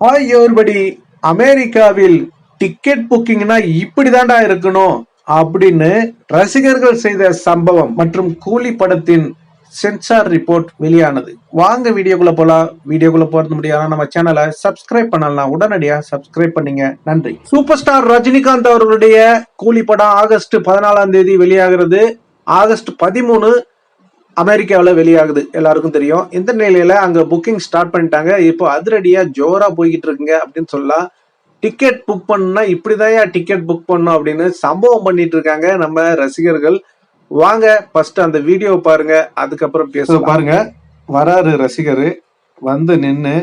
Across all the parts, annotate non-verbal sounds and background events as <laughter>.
Hi everybody அமெரிக்காவில் ticket புக்கிங்னா இப்படிதான்டா இருக்கணும் அப்படின்னு ரசிகர்கள் செய்த சம்பவம் மற்றும் கூலி படத்தின் சென்சார் ரிப்போர்ட் வெளியானது. வாங்க வீடியோக்குள்ள போலாம். வீடியோக்குள்ள போறது முடியாது. நம்ம சேனலை சப்ஸ்கிரைப் பண்ணலாம். உடனடியா சப்ஸ்கிரைப் பண்ணீங்க. நன்றி. சூப்பர் ஸ்டார் ரஜினிகாந்த் அவர்களுடைய கூலி படம் ஆகஸ்ட் பதினாலாம் தேதி வெளியாகிறது. ஆகஸ்ட் பதிமூணு அமெரிக்காவில் வெளியாகுது. எல்லாருக்கும் தெரியும். இந்த நிலையில அங்க புக்கிங் ஸ்டார்ட் பண்ணிட்டாங்க. இப்போ அதிரடியா ஜோரா போய்கிட்டு இருக்குங்க அப்படின்னு சொல்லலாம் டிக்கெட் புக் பண்ணா இப்படிதான் டிக்கெட் புக் பண்ணணும் அப்படின்னு சம்பவம் பண்ணிட்டு இருக்காங்க நம்ம ரசிகர்கள். வாங்க ஃபர்ஸ்ட் அந்த வீடியோ பாருங்க. அதுக்கப்புறம் பேச பாருங்க. வராரு ரசிகர். வந்து நின்னு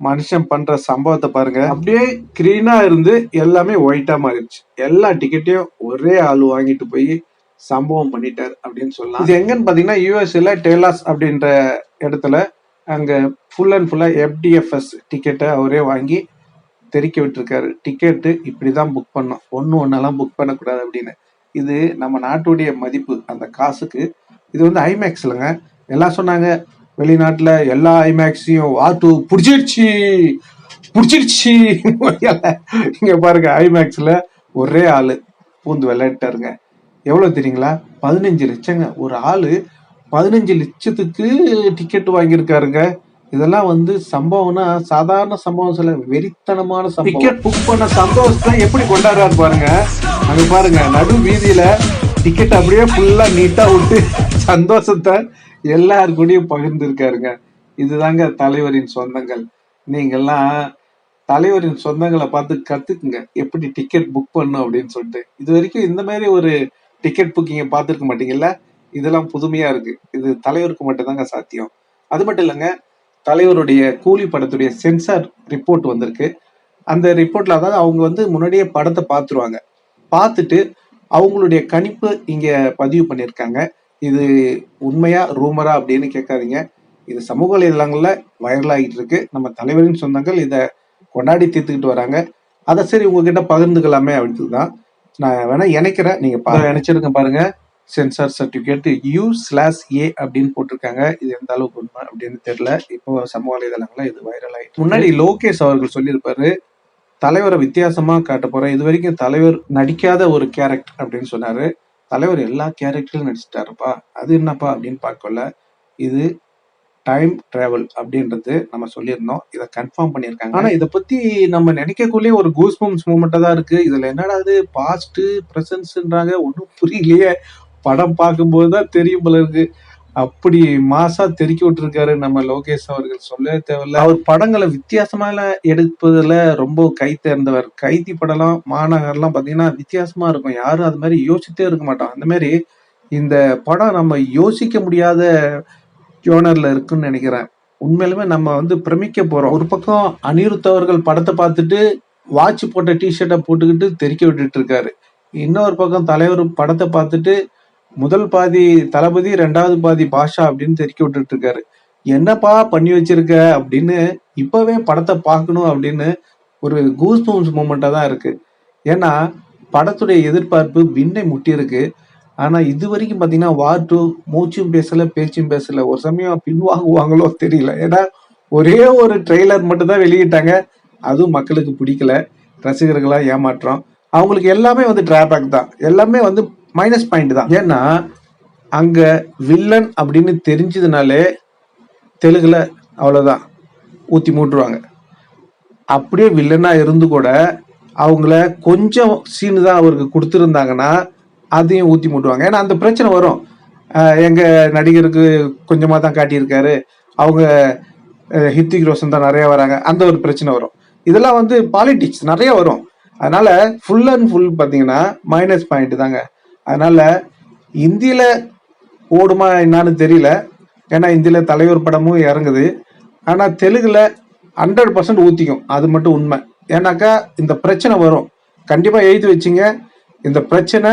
மனுஷன் பண்ற சம்பவத்தை பாருங்க. அப்படியே கிரீனா இருந்து எல்லாமே ஒயிட்டா மாறிடுச்சு. எல்லா டிக்கெட்டையும் ஒரே ஆள் வாங்கிட்டு போய் சம்பவம் பண்ணிட்டார் அப்படின்னு சொல்லலாம். இது எங்கன்னு பாத்தீங்கன்னா யூஎஸ்ல டேலாஸ் அப்படின்ற இடத்துல அங்க ஃபுல் அண்ட் ஃபுல்லா எஃப்டிஎஃப்எஸ் டிக்கெட்டை அவரே வாங்கி தெறிக்க விட்டுருக்காரு. டிக்கெட்டு இப்படிதான் புக் பண்ணோம். ஒன்று ஒன்றெல்லாம் புக் பண்ணக்கூடாது அப்படின்னு. இது நம்ம நாட்டுடைய மதிப்பு அந்த காசுக்கு. இது வந்து ஐமேக்ஸ்லங்க எல்லாம் சொன்னாங்க வெளிநாட்டுல எல்லா ஐமேக்ஸையும் வாட்டு பிடிச்சிருச்சு பிடிச்சிருச்சு. <laughs> இங்க பாருங்க ஐமேக்ஸ்ல ஒரே ஆளு பூந்து விளையாட்டாருங்க. எவ்வளோ தெரியுங்களா? பதினஞ்சு லட்சங்க. ஒரு ஆள் பதினஞ்சு லட்சத்துக்கு டிக்கெட் வாங்கியிருக்காருங்க. இதெல்லாம் வந்து சம்பவம்னா சாதாரண சம்பவம் சில வெறித்தனமான சம்பவம். டிக்கெட் புக் பண்ண சந்தோஷத்தை எப்படி கொண்டாடுறாரு பாருங்க. அங்க பாருங்க நடு வீதியில டிக்கெட் அப்படியே ஃபுல்லா நீட்டா விட்டு சந்தோஷத்தை எல்லாரு கூடயும் பகிர்ந்துருக்காருங்க. இதுதாங்க தலைவரின் சொந்தங்கள். நீங்கெல்லாம் தலைவரின் சொந்தங்களை பார்த்து கத்துக்குங்க. எப்படி டிக்கெட் புக் பண்ணும் அப்படின்னு சொல்லிட்டு. இது வரைக்கும் இந்த மாதிரி ஒரு டிக்கெட் புக்கிங்க பார்த்துருக்க மாட்டீங்கல்ல? இதெல்லாம் புதுமையா இருக்கு. இது தலைவருக்கு மட்டும்தாங்க சாத்தியம். அது மட்டும் இல்லைங்க தலைவருடைய கூலி படத்துடைய சென்சார் ரிப்போர்ட் வந்திருக்கு. அந்த ரிப்போர்ட்ல அதாவது அவங்க வந்து முன்னாடியே படத்தை பார்த்துருவாங்க. பார்த்துட்டு அவங்களுடைய கணிப்பு இங்க பதிவு பண்ணியிருக்காங்க. இது உண்மையா ரூமரா அப்படின்னு கேட்காதீங்க. இது சமூக வலைதளங்களில் வைரல் ஆகிட்டு இருக்கு நம்ம தலைவரின் சொந்தங்கள் இதை கொண்டாடி தீர்த்துக்கிட்டு வராங்க. அதை சரி உங்ககிட்ட பகிர்ந்துக்கலாமே அப்படின்னு தான். நான் வேணா இணைக்கிறேன். நீங்க பா இணைச்சிருக்க பாருங்க. Censor certificate U slash A அப்படின்னு போட்டிருக்காங்க. இது எந்த அளவுக்கு உண்மை அப்படின்னு தெரியல. இப்போ சமூக வலைதளங்கள இது வைரல் ஆயிட்டு முன்னாடி லோகேஷ் அவர்கள் சொல்லியிருப்பாரு தலைவரை வித்தியாசமா காட்ட போறேன். இது வரைக்கும் தலைவர் நடிக்காத ஒரு கேரக்டர் அப்படின்னு சொன்னாரு. தலைவர் எல்லா கேரக்டரும் நடிச்சிட்டாருப்பா. அது என்னப்பா அப்படின்னு பார்க்கல. இது டைம் டிராவல் அப்படின்றது நம்ம சொல்லியிருந்தோம். இதை கன்ஃபார்ம் பண்ணியிருக்காங்க. ஆனால் இதை பற்றி நம்ம நினைக்கக்குள்ளே ஒரு கூஸ் பம்ஸ் மூமெண்ட்டாக தான் இருக்குது இதில் என்னடா அது பாஸ்ட் ப்ரெசன்ஸ்ன்றாங்க ஒன்றும் புரியலையே. படம் பார்க்கும்போது தான் தெரியும் போல இருக்கு. அப்படி மாசா தெருக்கி விட்டுருக்காரு நம்ம லோகேஷ் அவர்கள். சொல்லவே தேவையில்ல. அவர் படங்களை வித்தியாசமான எடுப்பதுல ரொம்ப கை தேர்ந்தவர். கைதி படம்லாம் மாநகர்லாம் பார்த்தீங்கன்னா வித்தியாசமா இருக்கும். யாரும் அது மாதிரி யோசித்தே இருக்க மாட்டோம் அந்த மாதிரி இந்த படம் நம்ம யோசிக்க முடியாத ஜோனரில் இருக்குன்னு நினைக்கிறேன். உண்மையிலுமே நம்ம வந்து பிரமிக்க போகிறோம் ஒரு பக்கம் அனிருத் அவர்கள் படத்தை பார்த்துட்டு வாட்ச் போட்ட டிஷர்ட்டை போட்டுக்கிட்டு தெரிக்க விட்டுட்டு இருக்காரு இன்னொரு பக்கம் தலைவர் படத்தை பார்த்துட்டு முதல் பாதி தளபதி ரெண்டாவது பாதி பாஷா அப்படின்னு தெரிக்க விட்டுட்டு இருக்காரு என்னப்பா பண்ணி வச்சிருக்க? அப்படின்னு இப்பவே படத்தை பார்க்கணும் அப்படின்னு ஒரு கூஸ் பம்ஸ் மூமெண்ட்டாக தான் இருக்கு. ஏன்னா படத்துடைய எதிர்பார்ப்பு விண்ணை முட்டியிருக்கு. ஆனா இது வரைக்கும் பாத்தீங்கன்னா வார் டூ மூச்சும் பேசல பேச்சும் பேசல. ஒரு சமயம் பின்வாங்குவாங்களோ தெரியல. ஏன்னா ஒரே ஒரு ட்ரெய்லர் மட்டும் தான் வெளியிட்டாங்க. அதுவும் மக்களுக்கு பிடிக்கல. ரசிகர்களா ஏமாற்றம். அவங்களுக்கு எல்லாமே வந்து டிராபேக் தான். எல்லாமே வந்து மைனஸ் பாயிண்ட் தான். ஏன்னா அங்க வில்லன் அப்படின்னு தெரிஞ்சதுனாலே தெலுங்குல அவ்வளோதான் ஊற்றி மூட்டுருவாங்க. அப்படியே வில்லனாக இருந்து கூட அவங்கள கொஞ்சம் சீனு தான் அவருக்கு கொடுத்துருந்தாங்கன்னா அதையும் ஊற்றி மூட்டுவாங்க ஏன்னா அந்த பிரச்சனை வரும். எங்கள் நடிகருக்கு கொஞ்சமாக தான் காட்டியிருக்காரு. அவங்க ஹித்திக் ரோஷன் தான் நிறைய வராங்க. அந்த ஒரு பிரச்சனை வரும். இதெல்லாம் வந்து பாலிடிக்ஸ் நிறைய வரும். அதனால ஃபுல் அண்ட் ஃபுல் பார்த்தீங்கன்னா மைனஸ் பாயிண்ட் தாங்க. அதனால இந்தியில ஓடுமா என்னான்னு தெரியல. ஏன்னா இந்தியில தலைவர் படமும் இறங்குது. ஆனால் தெலுங்குல ஹண்ட்ரட் பர்சன்ட் ஊற்றிக்கும் அது மட்டும் உண்மை. ஏன்னாக்கா இந்த பிரச்சனை வரும். கண்டிப்பாக எழுதி வச்சுங்க. இந்த பிரச்சனை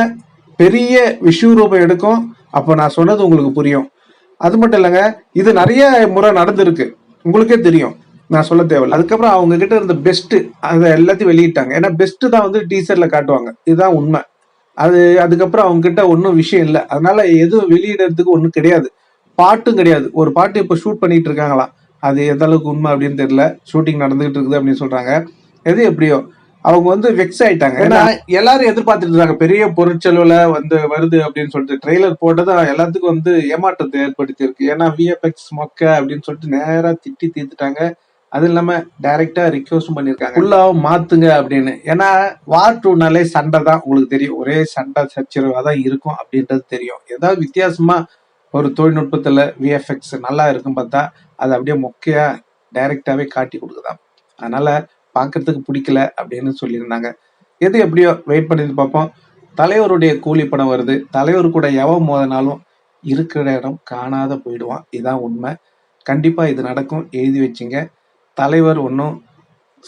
பெரிய விஸ்வரூபம் எடுக்கும். அப்போ நான் சொன்னது உங்களுக்கு புரியும். அது மட்டும் இல்லைங்க இது நிறைய முறை நடந்திருக்கு. உங்களுக்கே தெரியும். நான் சொல்ல தேவையில்ல. அதுக்கப்புறம் அவங்க கிட்ட இருந்த பெஸ்ட்டு அதை எல்லாத்தையும் வெளியிட்டாங்க. ஏன்னா பெஸ்ட்டு தான் வந்து டீசர்ல காட்டுவாங்க. இதுதான் உண்மை. அது அதுக்கப்புறம் அவங்க கிட்ட ஒன்றும் விஷயம் இல்லை. அதனால எதுவும் வெளியிடறதுக்கு ஒன்றும் கிடையாது. பாட்டும் கிடையாது. ஒரு பாட்டு இப்போ ஷூட் பண்ணிட்டு இருக்காங்களாம் அது எந்த அளவுக்கு உண்மை அப்படின்னு தெரியல. ஷூட்டிங் நடந்துகிட்டு இருக்குது அப்படின்னு சொல்றாங்க. எது எப்படியோ. அவங்க வந்து வெக்ஸ் ஆயிட்டாங்க. ஏன்னா எல்லாரும் எதிர்பார்த்துட்டு இருக்காங்க பெரிய பொருட்செலவுல வந்து வருது அப்படின்னு சொல்லிட்டு ட்ரெய்லர் போட்டதும் எல்லாத்துக்கும் வந்து ஏமாற்றத்தை ஏற்படுத்தி இருக்கு ஏன்னா விஎஃப்எக்ஸ் மொக்க அப்படின்னு சொல்லிட்டு நேரா திட்டி தீர்த்துட்டாங்க. அது இல்லாம டைரக்டா ரிக்வஸ்டும் பண்ணிருக்காங்க ஃபுல்லாவும் மாத்துங்க அப்படின்னு. ஏன்னா வார் டூனாலே சண்டை தான் உங்களுக்கு தெரியும். ஒரே சண்டை சச்சரவா தான் இருக்கும் அப்படின்றது தெரியும். ஏதாவது வித்தியாசமா ஒரு தொழில்நுட்பத்துல விஎஃப்எக்ஸ் நல்லா இருக்கும் பார்த்தா அது அப்படியே மொக்கையா டைரக்டாவே காட்டி கொடுக்குதாம். அதனால பார்க்கறதுக்கு பிடிக்கல அப்படின்னு சொல்லியிருந்தாங்க. எது எப்படியோ வெயிட் பண்ணி பார்ப்போம். தலைவருடைய கூலி படம் வருது. தலைவர் கூட எவன் மோதினாலும் இருக்கிற இடம் காணாத போயிடுவான். இதான் உண்மை. கண்டிப்பா இது நடக்கும். எழுதி வச்சுங்க. தலைவர் ஒன்றும்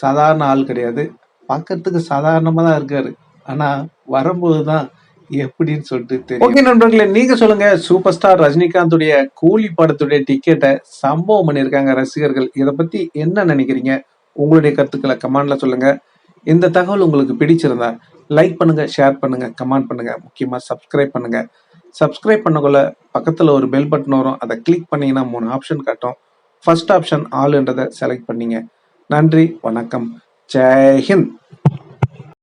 சாதாரண ஆள் கிடையாது. பார்க்கறதுக்கு சாதாரணமாக தான் இருக்காரு. ஆனா வரும்போது தான் எப்படின்னு சொல்லிட்டு தெரியும். ஓகே நண்பர்களே நீங்க சொல்லுங்க. சூப்பர் ஸ்டார் ரஜினிகாந்துடைய கூலி படத்துடைய டிக்கெட்டை சம்பவம் பண்ணியிருக்காங்க ரசிகர்கள். இதை பத்தி என்ன நினைக்கிறீங்க? உங்களுடைய கருத்துக்களை கமெண்டில் சொல்லுங்கள் இந்த தகவல் உங்களுக்கு பிடிச்சிருந்தா லைக் பண்ணுங்கள் ஷேர் பண்ணுங்கள் கமெண்ட் பண்ணுங்கள் முக்கியமாக சப்ஸ்கிரைப் பண்ணுங்கள் சப்ஸ்கிரைப் பண்ணக்குள்ள பக்கத்தில் ஒரு பெல் பட்டன் வரும். அதை கிளிக் பண்ணிங்கன்னா மூணு ஆப்ஷன் காட்டும். ஃபர்ஸ்ட் ஆப்ஷன் ஆளுன்றதை செலக்ட் பண்ணிங்க. நன்றி வணக்கம். ஜெய்ஹிந்த்